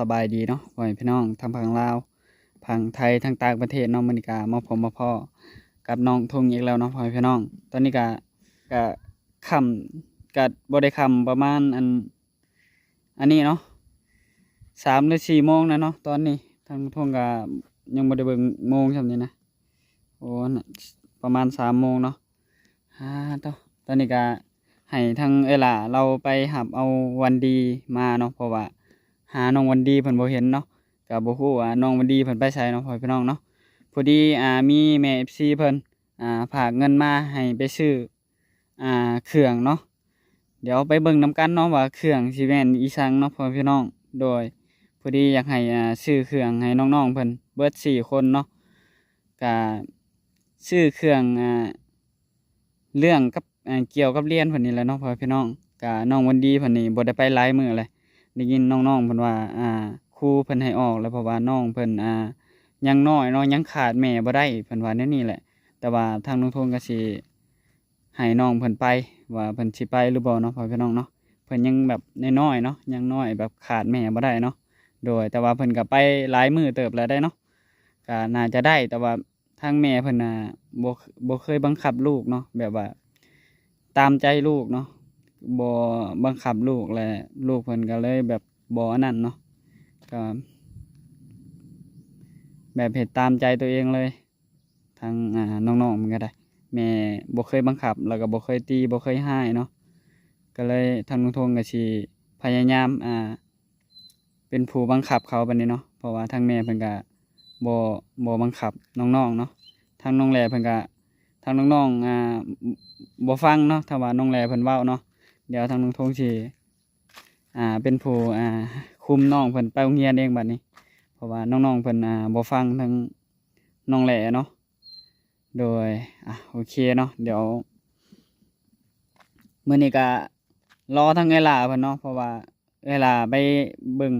บสบายดีเนาะพ่อแม่พี่น้องทางฝั่งลาวฝั่งไทยทางต่างประเทศนาะมื้อนี้ก็มาพบมาพ่อกับน้องทงอีกแล้วเนาะพ่อแม่พี่น้อง ตอนนี้ก็ก็ค่ำก็บ่ได้ค่ำประมาณอัน อันนี้เนาะสามหรือสี่โมงนะเนาะตอนนี้ทางทงก็ยังบ่ได้เบิ่งโมงซำนี้นะโอ้นะประมาณสามโมงเนาะฮ่าต่อตอนนี้ก็ให้ทางเอล่าเราไปหับเอาวันดีมาเนาะเพราะว่า หาน้องวันดีเพิ่นบ่เห็นเนาะก็บ่ฮู้ว่าน้องวันดีเพิ่นไปไสเนาะพ่อพี่น้องเนาะพอดีอ่ามีแม่ FC เพิ่นอ่าฝากเงินมาให้ไปซื้ออ่าเครื่องเนาะเดี๋ยวไปเบิ่งนํกันเนาะว่าเครื่องสิแม่นอีสังเนาะพ่อพี่น้องโดยพอดีอยากให้อ่าซื้อเครื่องให้น้องๆเพิ่นเบิดสี่คนเนาะก็ซื้อเครื่องอ่าเรื่องกับเกี่ยวกับเรียนเพิ่นนี่แหละเนาะพ่อพี่น้องก็น้องวันดีเพิ่นนี่บ่ได้ไปหลายมื้อเลย ได้ยินน้องๆเพิ่นว่าอ่าครูเพิ่นให้ออกแล้วเพราะว่าน้องเพิ่นอ่ายังน้อยเนาะยังขาดแม่บ่ได้เพิ่นว่าแนวนี้แหละ แต่ว่าทางน้องทงก็สิให้น้องเพิ่นไปว่าเพิ่นสิไปหรือบ่เนาะพ่อพี่น้องเนาะเพิ่นยังแบบน้อยๆเนาะยังน้อยแบบขาดแม่บ่ได้เนาะโดยแต่ว่าเพิ่นก็ไปหลายมือเติบแล้วได้เนาะก็น่าจะได้แต่ว่าทางแม่เพิ่นน่ะบ่บ่เคยบังคับลูกเนาะแบบว่าตามใจลูกเนาะ บ่บังคับลูกแหละลูกเพิ่นก็เลยแบบบ่อนนั้นเนาะก็แบบเฮ็ดตามใจตัวเองเลยทางอ่าน้องๆมันก็ได้ แม่บ่เคยบังคับ แล้วก็บ่เคยตีบ่เคยให้เนาะก็เลยทางลุงทงก็สิพยายามอ่า เป็นผู้บังคับเขาบัดนี้เนาะเพราะว่าทางแม่เพิ่นก็บ่บ่บังคับน้องๆเนาะทางน้องแหล่เพิ่นก็ทางน้องๆอ่าบ่ฟังเนาะถ้าว่าน้องแหล่เพิ่นเว้าเนาะ เดี๋ยวทางน้องทงสิอ่าเป็นผู้อ่าคุมน้องเพิ่นไปโรงเรียนเองบัดนี้ เพราะว่าน้องๆเพิ่นอ่าบ่ฟังทางน้องแหล่เนาะโดยอะโอเคเนาะเดี๋ยวมื้อนี้ก็รอทางเอล่าเพิ่นเนาะเพราะว่าเอล่าไปเบิ่ง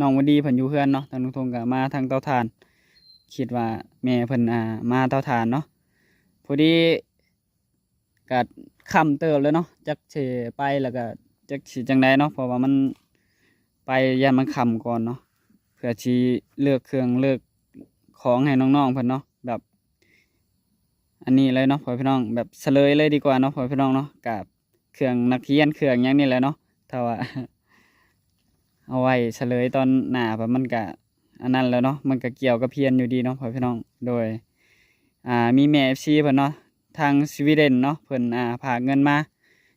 น้องวดีเพิ่นอยู่เฮือนเนาะทางน้องทงก็มาทางเตาถ่าน คิดว่าแม่เพิ่นอ่ามาเตาถ่านเนาะพอดีก็ คำเติบแล้วเนาะจักสิไปแล้วก็จักสิจังไดเนาะเพราะว่ามันไปยันมันคำก่อนเนาะเพื่อสิเลือกเครื่องเลือกของให้น้องๆเพิ่นเนาะแบบ อันนี้เลยเนาะพ่อพี่น้อง แบบเฉลยเลยดีกว่าเนาะพ่อพี่น้องเนาะกับเครื่องนักเรียนเครื่องหยังนี่แหละเนาะถ้าว่าเอาไว้เฉลยตอนหน้าแบบมันก็อันนั้นแล้วเนาะมันก็เกี่ยวกับเพียนอยู่ดีเนาะพ่อพี่น้องโดย อ่ามีแม่ FC เพิ่นเนาะ ทางสวีเดนเนาะเพิ่นอ่าฝากเงินมา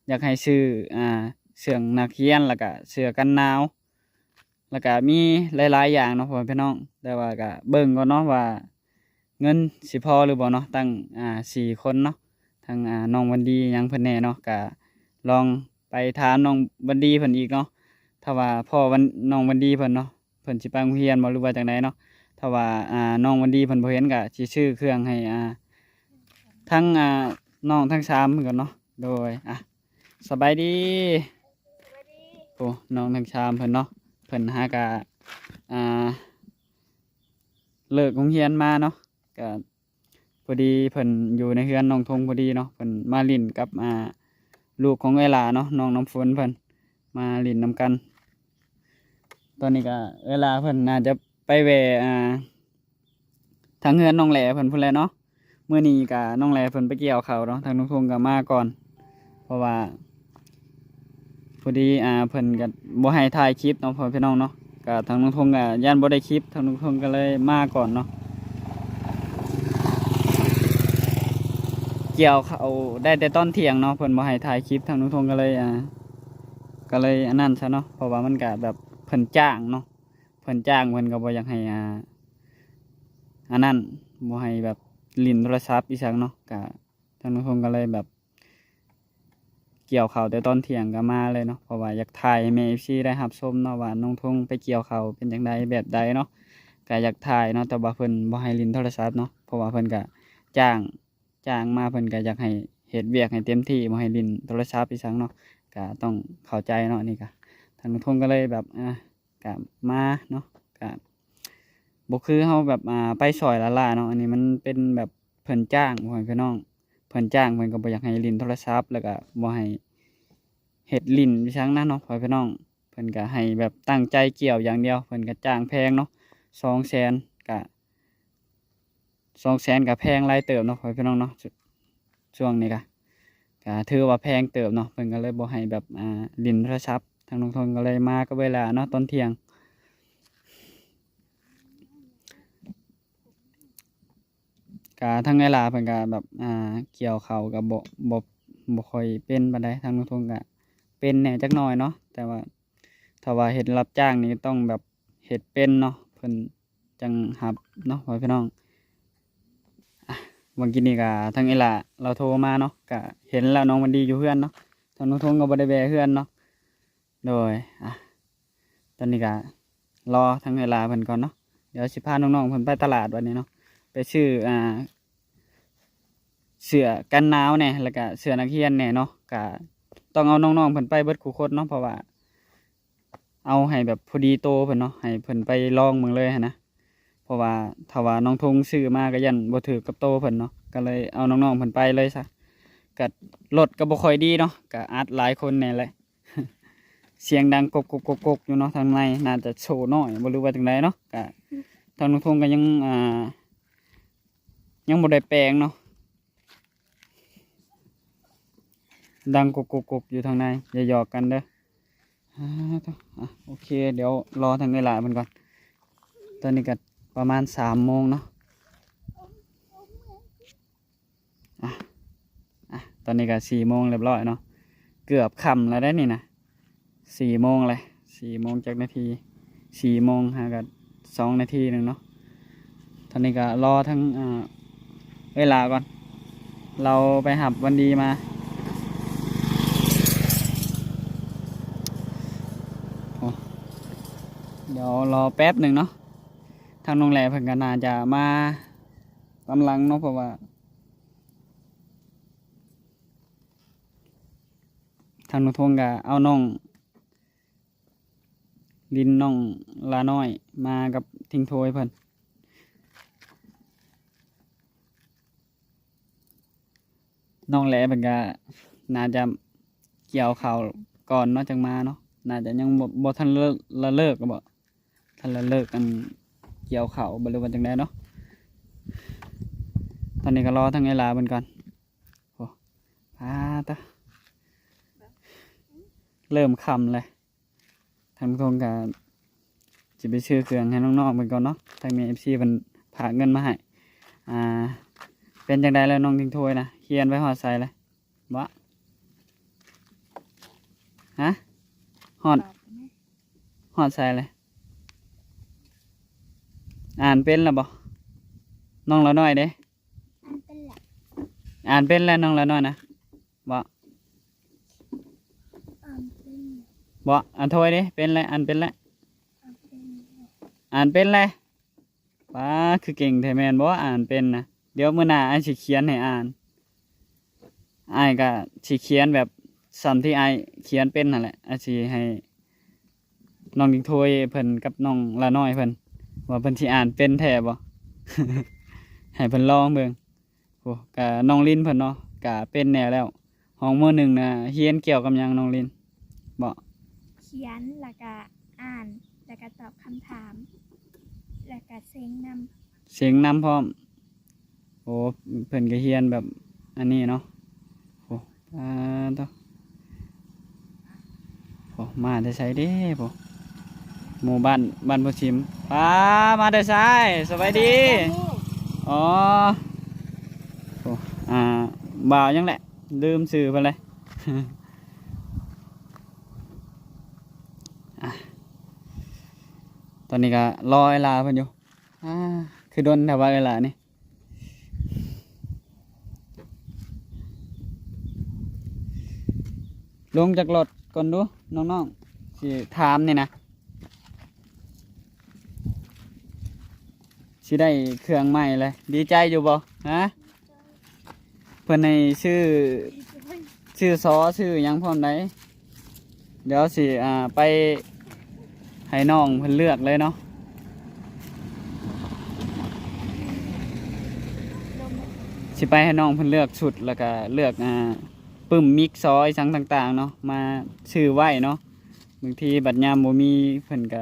อยากให้ซื้ออ่าเสื้อนักเรียนแล้วก็เสื้อกันหนาว แล้วก็มีหลายๆอย่างเนาะพ่อพี่น้อง แต่ว่าก็เบิ่งก่อนเนาะว่า เงินสิพอหรือบ่เนาะตั้งอ่าสี่คนเนาะทางอ่าน้องวันดียังเพิ่นแน่เนาะก็ลองไปถามน้องวันดีเพิ่นอีกเนาะถ้าว่าพ่อวันน้องวันดีเพิ่นเนาะเพิ่นสิไปโรงเรียนบ่หรือว่าจังไดเนาะถ้าว่าอ่าน้องวันดีเพิ่นบ่เห็นก็สิซื้อเครื่องให้อ่า ทั้งอ่าน้องทั้งสามเพิ่นก่อนเนาะโดยอะสบายดีโอ้น้องทั้งสามเพิ่นเนาะเพิ่นหากะอ่าเลิกโรงเรียนมาเนาะก็พอดีเพิ่นอยู่ในเฮือนน้องทงพอดีเนาะเพิ่นมาลินกับอ่าลูกของเอลาเนาะน้องน้ำฝนเพิ่นมาลินนํกัน ตอนนี้ก็เวลาเพิ่นน่าจะไปแหวอ่าทางเฮือนน้องแหล่เพิ่นพุ่นแหละเนาะ เมื่อนี้ก็น้องแลเพิ่นไปเกี่ยวเขาเนาะทางน้องทงก็มาก่อน เพราะว่าพอดีอ่าเพิ่นก็บ่ให้ถ่ายคลิปเนาะพ่อพี่น้องเนาะก็ทางน้องทงก็ย่านบ่ได้คลิปทางน้องทงก็เลยมาก่อนเนาะเกี่ยวเขาได้แต่ตอนเที่ยงเนาะเพิ่นบ่ให้ถ่ายคลิปทางน้องทงก็เลยอ่าก็เลยอันนั้นซะเนาะเพราะว่ามันก็แบบเพิ่นจ้างเนาะเพิ่นจ้างเพิ่นก็บ่อยากให้อ่าอันนั้นบ่ให้แบบ ลินโทรศัพท์อีสังเนาะก็ทางนู้นผมก็เลยแบบ เกี่ยวเขาวแต่ตอนเที่ยงก็มาเลยเนาะเพราะว่าอยากถ่ายให้แม่ FC ได้รับชมเนาะว่าน้องทงไปเกี่ยวเขาวเป็นจังไดแบบใดเนาะก็อยากถ่ายเนาะแต่ว่าเพิ่นบ่ให้ลินโทรศัพท์เนาะเพราะว่าเพิ่นก็จ้างจ้างมาเพิ่นก็อยากให้เฮ็ดเวียกให้เต็มที่บ่ให้ลินโทรศัพท์อีสังเนาะก็ต้องเข้าใจเนาะนี่ก็ทางนุทงก็เลยแบบอ่าก็มาเนาะก็ บคือเฮาแบบอ่าไปซอยละล่าเนาะอันนี้มันเป็นแบบเพิ่นจ้างพ่อแม่พี่น้องเพิ่นจ้างเพิ่นก็บ่อยากให้ลินโทรศัพท์แล้วก็บ่ให้เฮ็ดลินวิชังนั้นเนาะพ่อแม่พี่น้องเพิ่นพิ่นก็ให้แบบตั้งใจเกี่ยวอย่างเดียวเพิ่นก็จ้างแพงเนาะ200,000ก็200,000ก็แพงหลายเติบเนาะพ่อพี่น้องเนาะช่วงนี้ก็ก็ถือว่าแพงเติบเนาะเพิ่นก็เลยบ่ให้แบบอ่าลินโทรศัพท์ทางนงทนก็เลยมาก็เวลาเนาะตอนเที่ยง ก็ทั้งไงล่ะเพิ่นก็แบบอ่าเกี่ยวเขากับบ่บ่บ่ค่อยเป็นปานใดทางลุงทงก็เป็นแหน่จักหน่อยเนาะแต่ว่าถ้าว่าเฮ็ดรับจ้างนี่ต้องแบบเฮ็ดเป็นเนาะเพิ่นจังรับเนาะพ่อพี่น้องอะวันกี้นี่ก็ทางไอล่ะเราโทรมาเนาะก็เห็นแล้วน้องมันดีอยู่เฮือนเนาะทางลุงทงก็บ่ได้แวะเฮือนเนาะโดยอะตอนนี้ก็รอทางไอล่ะเพิ่นก่อนเนาะเดี๋ยวสิพาน้องๆเพิ่นไปตลาดวันนี้เนาะ ไปชื่ออ่าเสื้อกันหนาวเนี่ยแล้วก็เสื้อนักเรียนเนี่ยเนาะก็ต้องเอาน้องๆเพิ่นไปเบิดคู่คนเนาะเพราะว่า เอาให้แบบพอดีโตเพิ่นเนาะให้เพิ่นไปลองเมืองเลยนะเพราะว่าถ้าว่าน้องทงซื้อมาก็ยันบ่ถือกับโตเพิ่นเนาะก็เลยเอาน้องๆเพิ่นไปเลยซะก็รถก็บ่ค่อยดีเนาะก็อัดหลายคนแน่เลยเสียงดังกกกกกกอยู่เนาะทางในน่าจะโชว์น้อยบ่รู้ว่าจังไดเนาะก็ทางน้องทงก็ยังอ่า ยังบ่ได้แปลงเนาะดังกุกกุกกุกอยู่ทางในอย่าหยอกกันเด้ออะโอเค เดี๋ยวรอทางเวลามันก่อน ตอนนี้ก็ประมาณสามโมงเนาะอะอะตอนนี้ก็สี่โมงเรียบร้อยเนาะเกือบค่ำแล้วได้นี่นะสี่โมงเลยสี่โมงจากนาทีสี่โมงหากันสองนาทีหนึ่งเนาะตอนนี้ก็รอทั้งอ่า เวลาก่อน เราไปหับวันดีมาเดี๋ยวรอแป๊บหนึ่งเนาะทางโรงแรมเพิ่ก็น่าจะมากำลังเนาะเพราะว่า ทางนุทงก็เอาน้องลินน้องลาน้อยมากับทิ้งโทยเพิ่น น้องแหลเพิ่นก็น่าจะเกี่ยวข่าวก่อนเนาะจังมาเนาะน่าจะยังบ่บ่ทันเลิกละเลิกก็บ่ทันละเลิกกันเกี่ยวข่าวบ่รู้ว่าจังไดเนาะตอนนี้ก็รอทางไอ้ลาเพิ่นก่อนโอ้พาตะเริ่มค่ำเลยทางทงก็จะไปซื้อเครื่องให้น้องๆเพิ่นก่อนเนาะทางมี FC เพิ่นฝากเงินมาให้อ่าเป็นจังไดแล้วน้องทิ้งถ้วยนะ ขียนไว้หอดใส่เลยบ่ฮะหอดหอดใส่เลย อ่านเป็นแล้วบ่น้องละน้อยเด้อันเป็นหลักอ่านเป็นแล้วน้องละน้อยนะบ่อันเป็นบ่อ่านถ้วยเด้ เป็นแล้วอ่านเป็นแล้วอันเป็นอ่านเป็นแล้วป้าคือเก่งแท้แม่นบ่อ่านเป็นนะเดี๋ยวมื้อหน้าอ้ายสิเขียนให้อ่าน อ้ายก็สิเขียนแบบสัมที่อ้ายเขียนเป็นนั่นแหละอ้ายสิให้น้องดิงโทยเพิ่นกับน้องละน้อยเพิ่นว่าเพิ่นสิอ่านเป็นแท้บ่ให้เพิ่นลองเบิ่งโอ้กะน้องลินเพิ่นเนาะกะเป็นแน่แล้วห้องมื้อหนึ่งน่ะเรียนเกี่ยวกับหยังน้องลินบ่เขียนแล้วก็อ่านแล้วก็ตอบคำถาม แล้วก็เซ็งนเสียงนำพร้อม โอ้เพิ่นก็เรียนแบบอันนี้เนาะโอ้อ่าต่อโอ้มาแต่ไสเด้บ่หมู่บ้านบ้านบ่ชิมป้ามาแต่ไสสบายำดี อ๋อโอ้อ่าบ่าวยังแหละ ลืมสื่อไปเลยอะตอนนี้ก็รอเวลาเพิ่นอยู่อ่าคือโดนแต่ว่าเวลานี่ ลงจากรถก่อนดูน้องๆสิถามนี่นะสิได้เครื่องใหม่เลยดีใจอยู่บ่ฮะเพิ่อนในชื่อชื่อซอชื่อยังพร้อมได้เดี๋ยวสิอ่าไปให้น้องเพิ่อนเลือกเลยเนาะสิไปให้น้องเพิ่อนเลือกชุดแล้วก็เลือกอ่า ปึ้มมิกซอยสังต่างๆเนาะมาชื่อไว้เนาะบางทีบัดยามบ่มีเพิ่นก็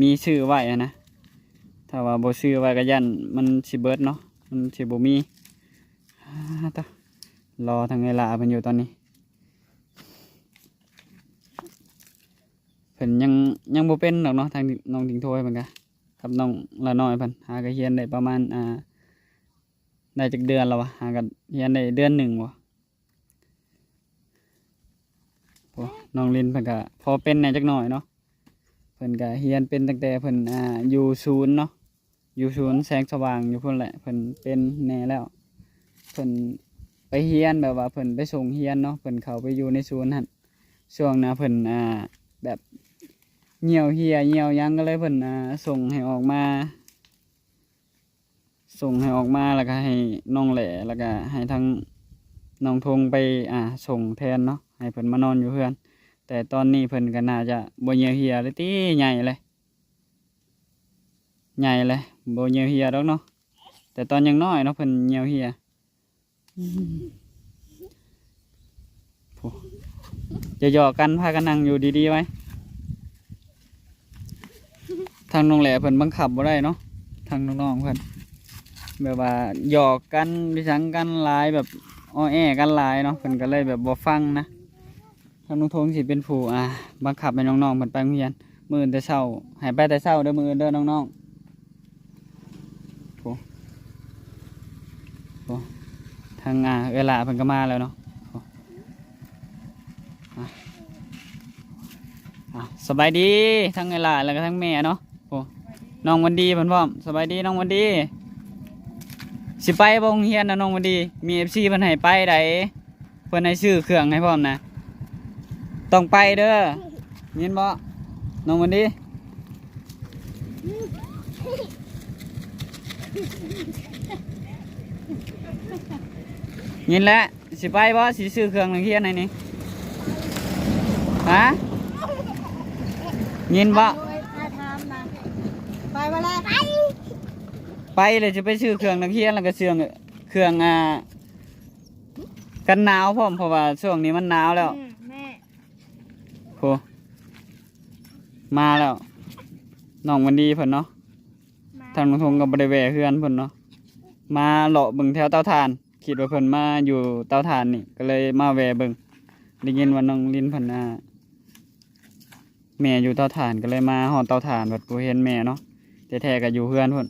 มีชื่อไว้นะถ้าว่าบ่ชื่อไว้ก็ยันมันสิเบิดเนาะมันสิบ่มีอ่าตรอทางเวลาเพิ่นอยู่ตอนนี้เพิ่นยังยังบ่เป็นดอกเนาะทางน้องถิงโทยเพิ่นก็กับน้องละน้อยเพิ่นหาก็เฮียนได้ประมาณอ่าได้จักเดือนแล้ววะหาก็เฮียนได้เดือนหนึ่งวะ โอ้น้องลินเพิ่นก็พอเป็นแหน่จักหน่อยเนาะเพิ่นก็เฮียนเป็นตั้งแต่เพิ่นอ่าอยู่ศูนย์เนาะอยู่ศูนย์แสงสว่างอยู่พุ่นแหละเพิ่นเป็นแหน่แล้วเพิ่นไปเฮียนแบบว่าเพิ่นไปส่งเฮียนเนาะเพิ่นเข้าไปอยู่ในศูนย์หั่นช่วงหนะเพิ่นอ่าแบบเหี่ยวเหียเหี่ยวยังก็เลยเพิ่นอ่าส่งให้ออกมา ส่งให้ออกมาแล้วก็ให้น้องแหล่แล้วก็ให้ทางน้องทงไปอ่าส่งแทนเนาะ ให้เพิ่นมานอนอยู่เพื่อน แต่ตอนนี้เพิ่นก็น่าจะบ่เหี่ยวเหียเลยติใหญ่เลยใหญ่เลยบ่เหี่ยวเหียดอกเนาะแต่ตอนยังน้อยเนาะเพิ่นเหี่ยวเหียโถ่จะหยอกกันพากันนั่งอยู่ดีๆไว้ทางน้องแหล่เพิ่นบังคับบ่ได้เนาะทางน้องๆเพิ่นแบบว่าหยอกกันดิสังกันหลายแบบอ้อแอกันหลายเนาะเพิ่นก็เลยแบบบ่ฟังนะ ทางนุงทงสิเป็นผู้อ่าบังคับให้น้องๆเพิ่นไปโรงเรียนมืออื่นแต่เช้าให้ไปแต่เช้าเด้อมือเด้อน้องๆโถโถทางอ่าเวลาเพิ่นก็มาแล้วเนาะสบายดีทั้งเวลาแล้วก็ทั้งแม่เนาะโอ้น้องวันดีเพิ่นพร้อมสบายดีน้องวันดี สิไปบ่โรงเรียนนะน้องวันดี มี FC เพิ่นให้ไปไดเพิ่นให้ซื้อเครื่องให้พร้อมนะ ต้องไปเด้อยินบ่น้องวันดียินแล้วสิไปบ่สิซื้อเครื่องโรงเรียนให้นี่ฮะยินบ่ไปมาแล้วไปเลยจะไปซื้อเครื่องนักเรียนแล้วก็เสื่องเครื่องอ่ากันหนาวพร้อมเพราะว่าช่วงนี้มันหนาวแล้ว อืมแม่ โห มาแล้วน้องวันดีเพิ่นเนาะมาทางลุงทงกับบริเวณเพื่อนเพิ่นเนาะมาเลาะเบิ่งแถวเตาถ่านคิดว่าเพิ่นมาอยู่เตาถ่านนี่ก็เลยมาแวะเบิ่งได้ยินว่าน้องลินเพิ่นอ่าแม่อยู่เตาถ่านก็เลยมาฮอดเตาถ่านแบบบ่เห็นแม่เนาะแต่แท้ๆก็อยู่เพื่อนเพิ่น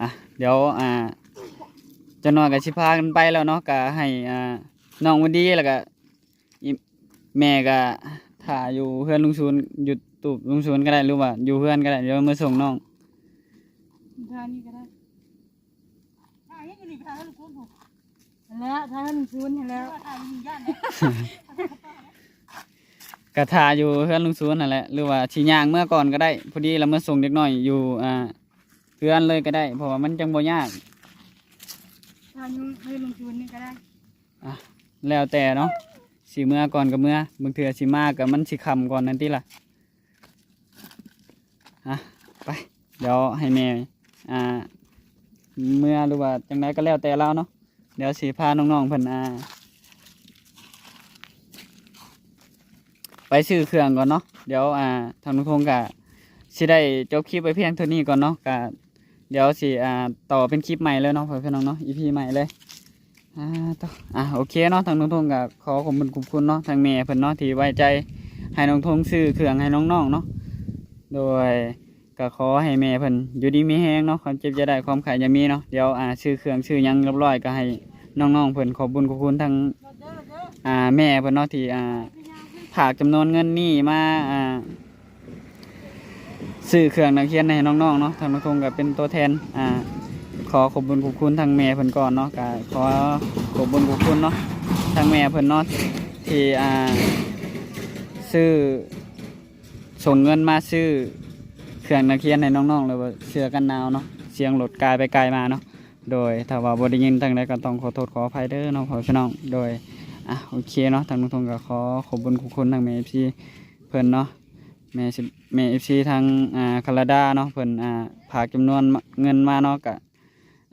อะเดี๋ยวอ่าเจะนอนกับสิพากันไปแล้วเนาะก็ให้อ่าน้องวันดีแล้วก็อี แม่ก็ถ่าอยู่เพื่อนลุงซูนอยู่ตูบลุงซูนก็ได้หรือว่า อยู่เพื่อนก็ได้เดี๋ยวมาส่งน้องทานนี่ก็ได้ทานนี่ก็ดีทานลูกคุณผมแล้วทานลูกคุณแล้วทานมีญาติกระทาอยู่เพื่อนลุงซูนนั่นแหละหรือว่าชีย่างเมื่อก่อนก็ได้พอดีเราเมื่อส่งเด็กน้อยอยู่อ่าเพื่อนเลยก็ได้เพราะว่ามันจังบ่ยากทานให้ลูกคุณนี่ก็ได้แล้วแต่เนาะ สีเมื่อก่อนกับเมื่อบางเทื่อสีมากกับมันสีคำก่อนนั่นที่ล่ะอะไปเดี๋ยวให้แม่อ่าเมื่อหรือว่าจังไดก็แล้วแต่เราเนาะเดี๋ยวสีพาน้องๆเพิ่นอ่าไปซื้อเครื่องก่อนเนาะเดี๋ยวอ่าทางนุทงกะสิได้จบคลิปไปเพียงเท่านี้ก่อนเนาะกะเดี๋ยวสิอ่าต่อเป็นคลิปใหม่เลยเนาะเพื่อนๆน้องเนาะอีพีใหม่เลย อ่าต่ออะโอเคเนาะทางน้องทงก็ขอขอบคุณขอบคุณเนาะทางแม่เพิ่นเนาะที่ไว้ใจให้น้องทงซื้อเครื่องให้น้องๆเนาะโดยก็ขอให้แม่เพิ่นอยู่ดีมีแฮงเนาะความเจ็บจะได้ความขายจะมีเนาะเดี๋ยวอ่าซื้อเครื่องซื้อยังเรียบร้อยก็ให้น้องๆเพิ่นขอบคุญขอบคุณทางอ่าแม่เพิ่นเนาะที่อ่าฝากจำนวนเงินนี่มาอ่าซื้อเครื่องนักเรียนให้น้องๆเนาะทางน้องทงก็เป็นตัวแทนอ่า ขอขอบคุญขอบคุณทางแม่เพิ่นก่อนเนาะก็ขอขอบคุญขอบคุณเนาะทางแม่เพิ่นเนาะที่อ่าซื้อส่งเงินมาซื้อเครื่องนักเรียนให้น้องๆเลยว่าเสื้อกันหนาวเนาะเสียงรถกายไปไกลมาเนาะโดยถ้าว่าบ่ได้ยินทางใดก็ต้องขอโทษขออภัยเด้อเนาะพ่อพี่น้องโดยอะโอเคเนาะทางนุ่งทงก็ขอขอบคุญขอบคุณทางแม่ FC เพิ่นเนาะแม่สิแม่ FC ทางอ่าแคนาดาเนาะเพิ่นอ่าฝากจำนวนเงินมาเนาะก็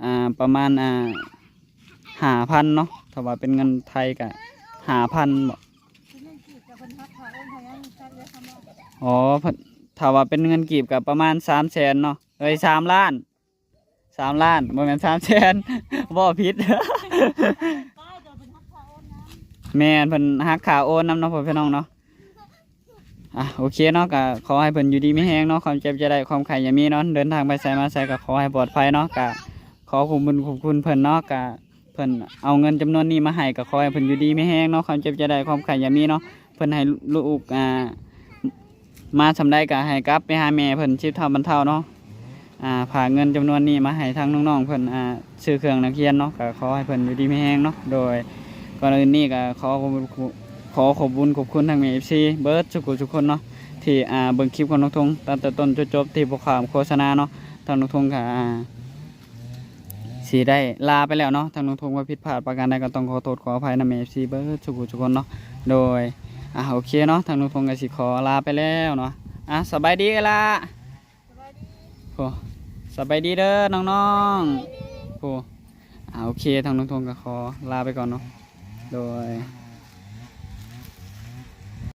อ่าประมาณอ่าหาพันเนาะถ้าว่าเป็นเงินไทยก็หาพันบ่เพิ่นฮักขาเอิ้นเขายังจักเลยคำว่าอ๋อถ้าว่าเป็นเงินกีบก็ประมาณ3แสนเนาะเอ้ย3ล้าน3ล้านบ่แม่น3แสนบ่ผิดป้ายจะเป็นฮักขาเอิ้นนะแม่เพิ่นฮักขาโอนน้ำเนาะพ่อพี่น้องเนาะอะโอเคเนาะก็ขอให้เพิ่นอยู่ดีไมีแฮงเนาะความเจ็บจะได้ความไข่อย่ามีเนาะเดินทางไปไสมาไสก็ขอให้ปลอดภัยเนาะก็ ขอขอบคุณขอบคุณเพิ่นเนาะก็เพิ่นเอาเงินจำนวนนี้มาให้ก็ขอให้เพิ่นอยู่ดีไมีแฮงเนาะความเจ็บจะได้ความไข่อย่ามีเนาะเพิ่นให้ลูกอ่ามาสำได้ก็ให้กลับไปหาแม่เพิ่นชิบเท่าบรรเทาเนาะอ่าฝากเงินจำนวนนี้มาให้ทางน้องๆเพิ่นอ่าซื้อเครื่องนักเรียนเนาะก็ขอให้เพิ่นอยู่ดีไมีแฮงเนาะโดยก่อนอื่นนี่ก็ขอขอบคุณขอขอบคุณขอบคุณทางเอฟซีเบิร์ดสุกุทุกคนเนาะที่อ่าเบิ่งคลิปของนกทงตั้งแต่ต้นจนจบที่พวกข่าวโฆษณาเนาะทางนกทงก็อ่า สีได้ลาไปแล้วเนาะทางนกทงว่าผิดพลาดประการใดก็ต้องขอโทษขออภัยนะเอฟซีเบิร์ดสุกุทุกคนเนาะโดยอะโอเคเนาะทางนกทงก็สิขอลาไปแล้วเนาะอะสบายดีกันละโอ้สบายดีเด้อน้องๆโอ้อ่าโอเคทางนกทงก็ขอลาไปก่อนเนาะโดย